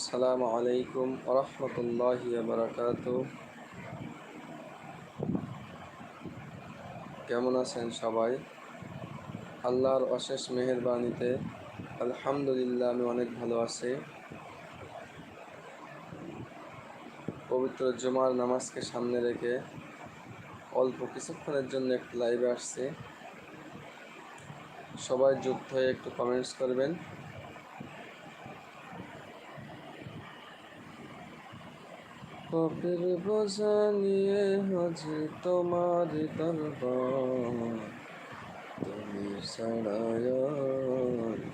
আসসালামু আলাইকুম রহমতুল্লাহ বারাকাত কেমন আছেন সবাই? আল্লাহর অশেষ মেহেরবানিতে আলহামদুলিল্লাহ আমি অনেক ভালো আছি। পবিত্র জুমার নামাজকে সামনে রেখে অল্প কিছুক্ষণের জন্য একটু লাইভে আসছি। সবাই যুক্ত হয়ে একটু কমেন্টস করবেন। পাপের বোঝা নিয়ে হাজি তোমার দরবার। তুমি ছাড়ায়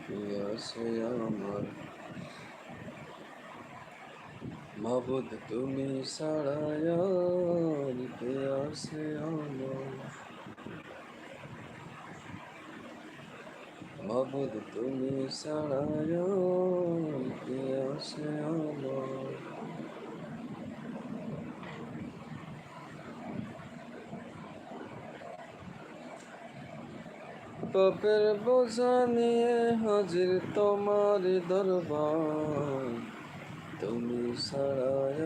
পিয়াসে আমার? মাবুদ তুমি ছাড়ায় পিয়াসে আমার? মাবুদ তুমি ছাড়ায় পিয়াসে আমার? পাপের বোঝা নিয়ে হাজির তোমার দরবার। তুমি ছাড়ায়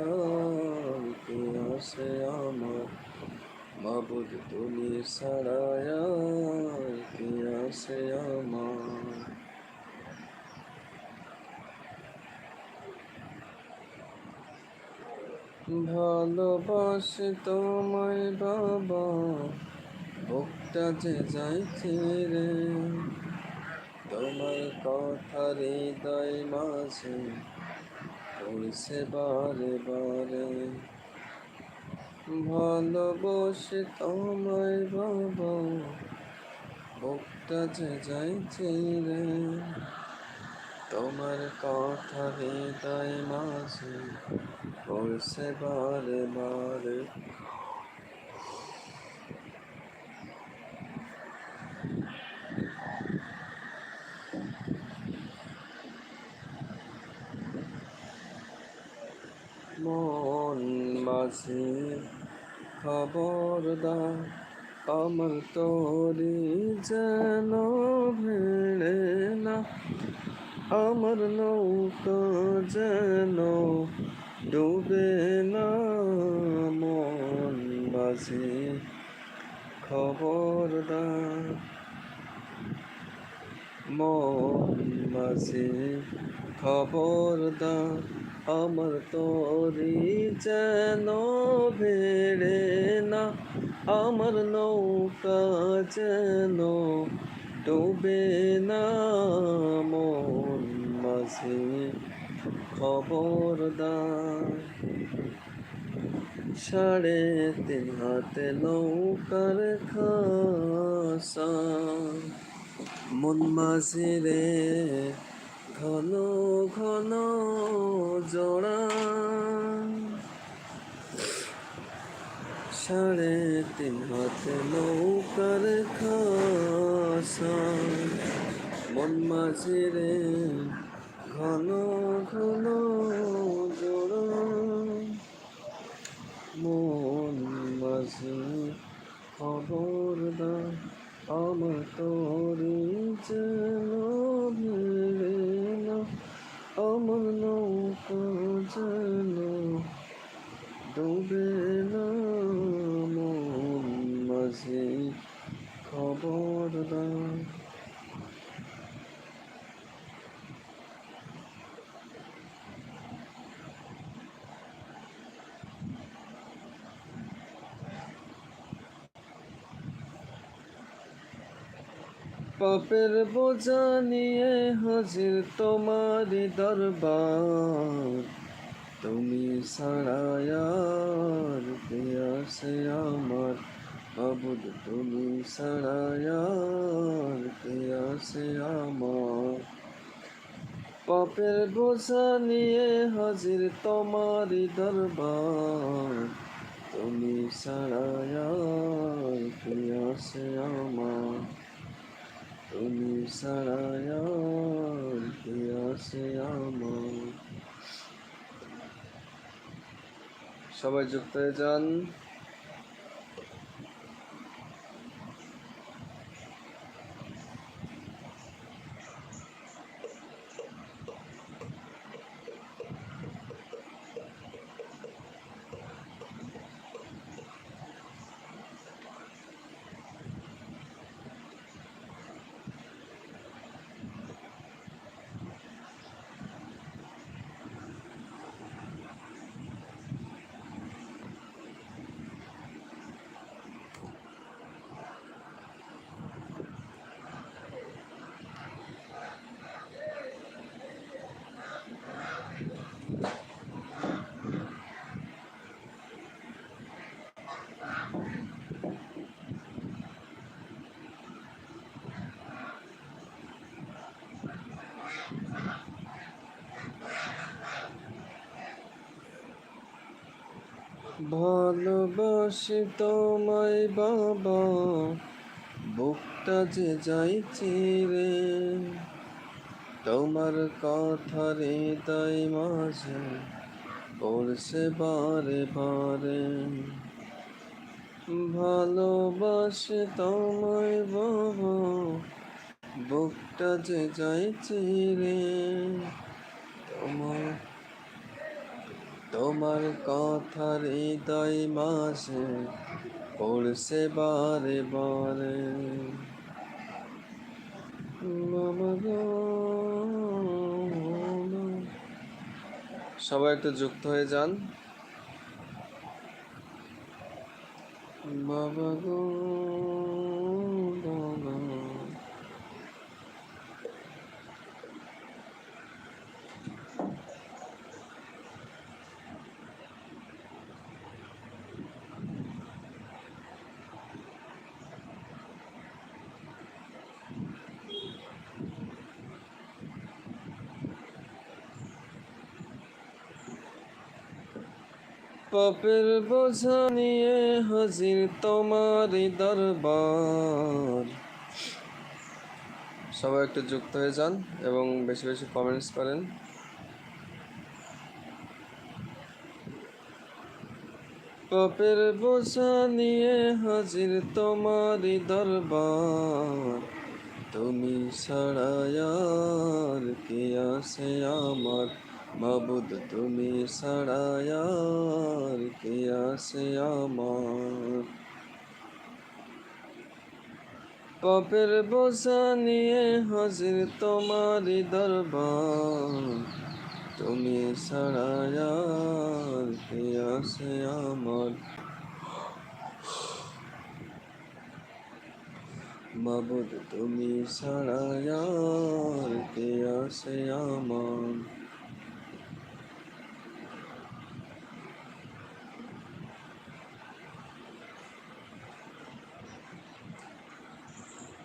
কে আসে আমার? মাবুদ, তুমি ছাড়ায় কে আসে আমার? ভালোবাসি তোমায় বাবা। বুকটা যে যাইছে রে, তোমার কথা হৃদয় মাঝে পড়ছে বারে বারে। ভালোবাসে তোমায় বাবা বুকটা যে যাইছে রে, তোমার কথা হৃদয় মাঝে পড়ছে বারে বারে। মন মাঝে খবরদার, আমার তোরি যেন ভেড়ে না। আমার নৌকা যেন ডুবে না। মন মাঝে খবরদার, মন মাঝে খবরদার। আমার তোরি যেন ভেড়ে না আমার নৌকা যেন ডুবে না মন মাঝে খবরদার সাড়ে তিন হাতে নৌকার খাসা মন মাঝে রে ঘন ঘন জোড়া। সাড়ে তিন হাতে নৌকার মন মাঝে রে ঘন ঘন জোড়া। মন মাঝে খবরদার আমার তোরে যেন ভিড়ে না আমার নৌকা যেন ডুবে না মন মাঝে খবরদার পাপের বোঝা নিয়ে হাজির তোমারই দরবার। তুমি সারায়ার পেয়াসে আমার? বাবুদ তুমি সারায়ার পেয়াসে আমার? পাপের বোঝা নিয়ে হাজির তোমারই দরবার। তুমি সারায়ার পেয়াসে আমার? তুমি সবাই যুক্ত হয়ে যান। ভালোবাসি তোমায় বাবা, বুকটা যে যাইছি রে। তোমার কথা হৃদয় মাঝে পড়ছে বারে বারে। ভালোবাসে তোমায় বাবা, বুকটা যে যাইছি রে। তোমার তোমার কথা হৃদয় মাসে পড়ছে বারে বারে। সবাই একটু যুক্ত হয়ে যান বাবা গো বাবা পাপের বোঝা নিয়ে হাজির তোমার দরবার। সবাই একটু যুক্ত হয়ে যান এবং বেশি বেশি কমেন্টস করেন। পাপের বোঝা নিয়ে হাজির তোমার দরবার। তুমি ছাড়ায়ার কে আছে আমার? মাবুদ তুমি ছাড়ায়ার কে আছে আমার? পাপের বোঝা নিয়ে হাজির তোমার দরবার। তুমি ছাড়ায়ার কে আছে আমার? মাবুদ তুমি ছাড়ায়ার কে আছে আমার?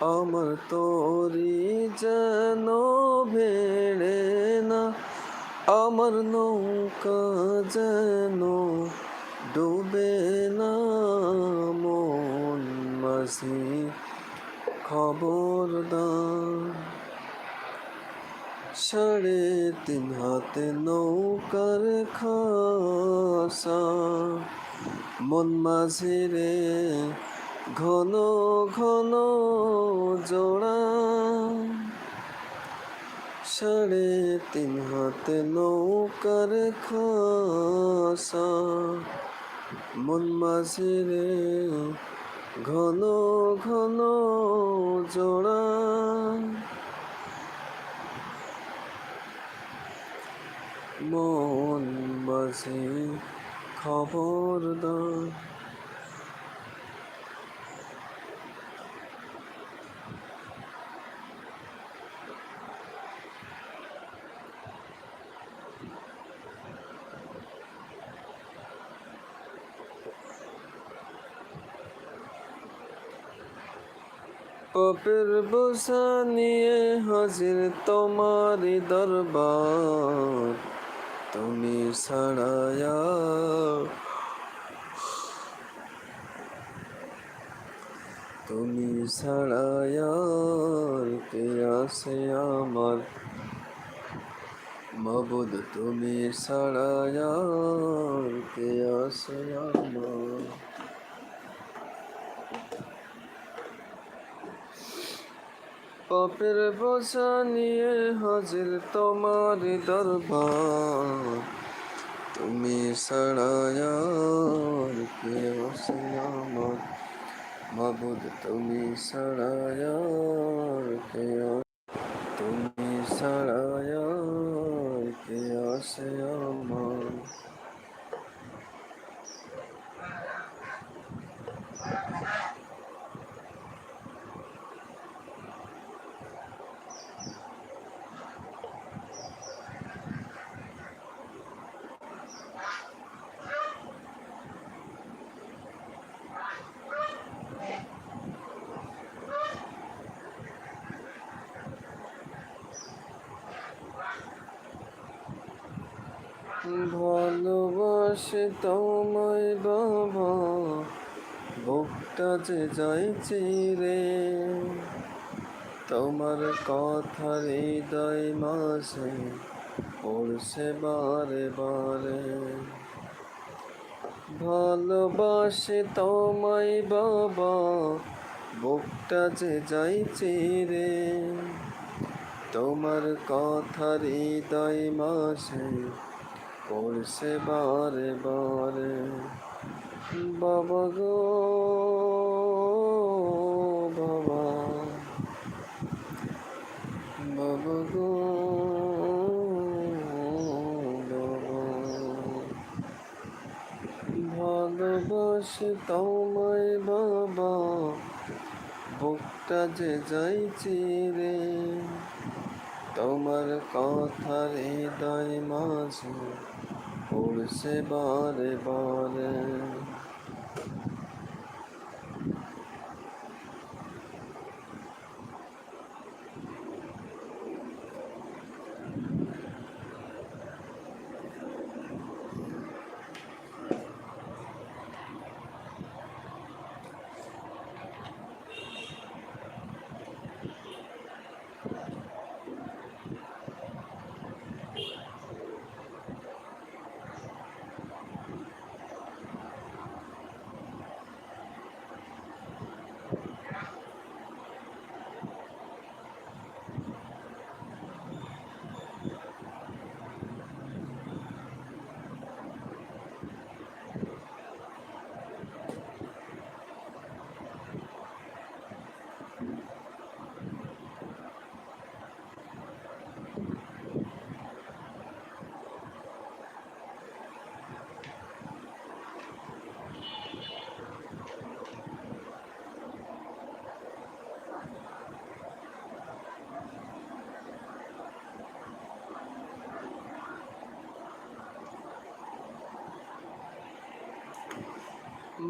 আমার তোরি যেন ভেড়ে না, আমার নৌকা যেন ডুবে না, মন মাঝি খবর সাড়ে তিন হাতে নৌকার খাসা, মন মাঝে রে ঘন ঘন জোড়া। সাড়ে তিন হাতে নৌকার খাসা। মন মাঝে রে ঘন ঘন জোড়া। মন মাঝে খবর পাপের বোঝা নিয়ে হাজির তোমার দরবার। তুমি ছাড়ায়া তুমি ছাড়ায়া কে আছে আমার? মাবুদ, তুমি ছাড়ায়া কে আছে আমার? পাপের বোঝা নিয়ে হাজির তোমার দরবার। তুমি সাড়ায়ার কে আছে আমার মাবুদ, তুমি সাড়ায়ার কে তুমি সাড়ায়ার কে আছে আমার ভালোবাসে তোমায় বাবা বুকটা যে যাইছি রে। তোমার কথা হৃদয় মাসে পড়ছে বারে বারে। ভালোবাসে তোমায় বাবা বুকটা যে যাইছি রে। তোমার কথা হৃদয় মাঝে পড়ছে বারে বারে। বাবা গো, বাবা। বাবা গো ভালোবাসে তোমায় বাবা। বুকটা যে যাইছি রে। তোমার কথার হৃদয় মাঝে পড়ছে বারে বারে।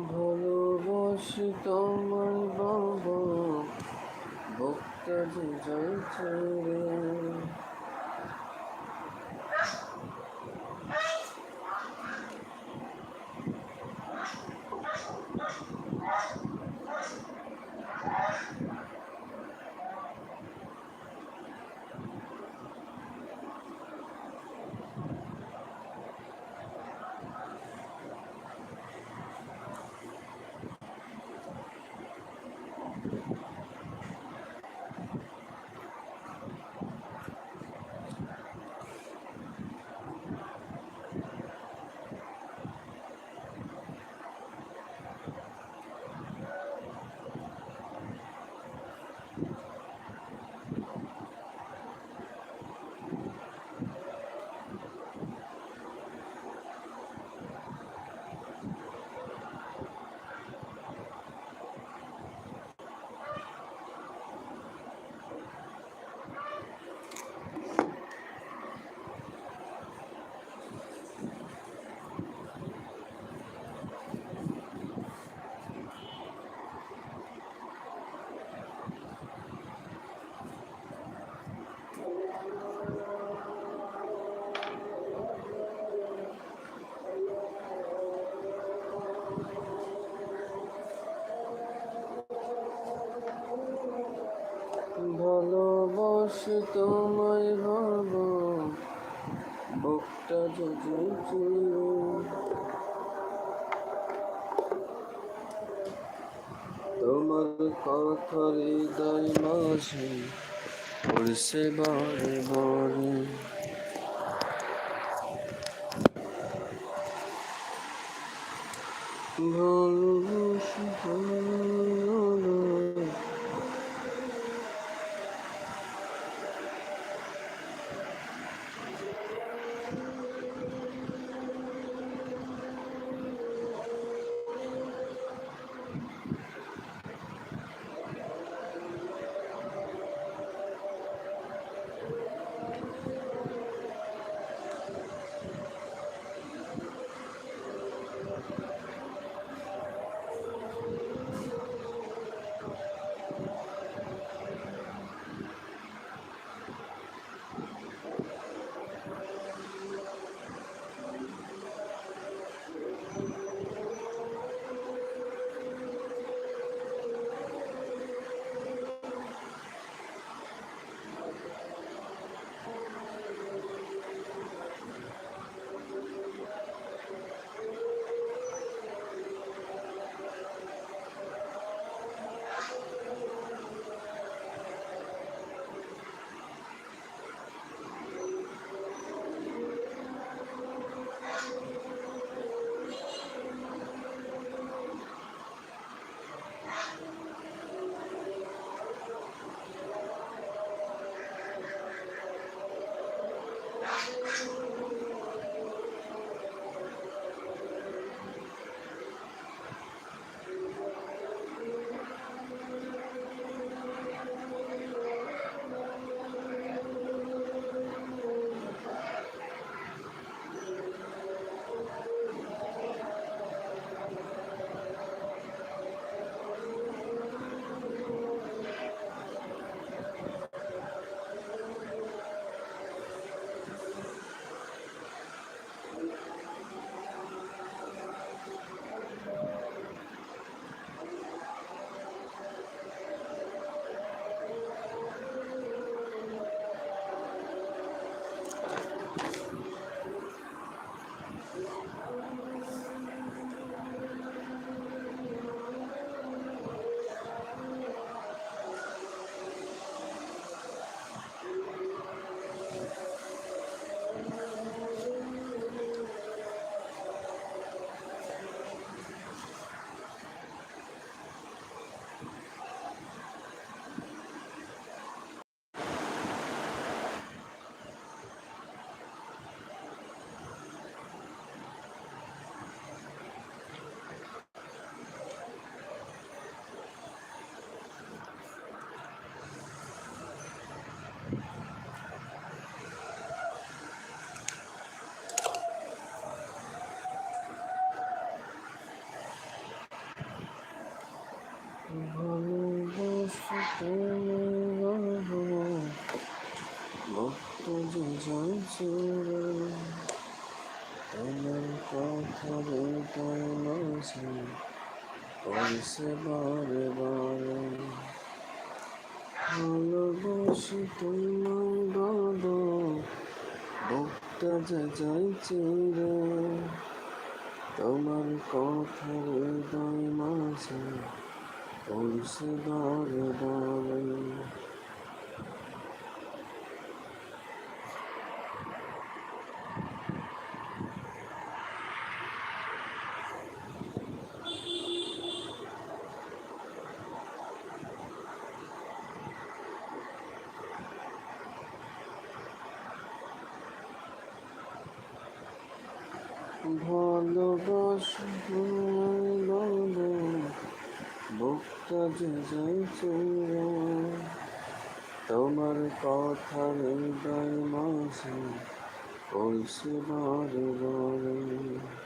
ভালোবাসি তোমার বাবা বুকটা যে ভালোবাসি তোমায় বাবা বুকটা যে যাইছে তোমার কথা হৃদয় মাঝে পড়ছে বারে বারে ভক্ত তোমার কথা মাঝে পড়ছে বারে বারে ভালোবাসি তোমায় বাবা ভক্তা যে যাইছে রে তোমার কথা হৃদয় মাঝে পড়ছে বারে বারে ভালোবাসা বুকটা যে তোমার কথা হৃদয় মাঝে পড়ছে বারে বারে।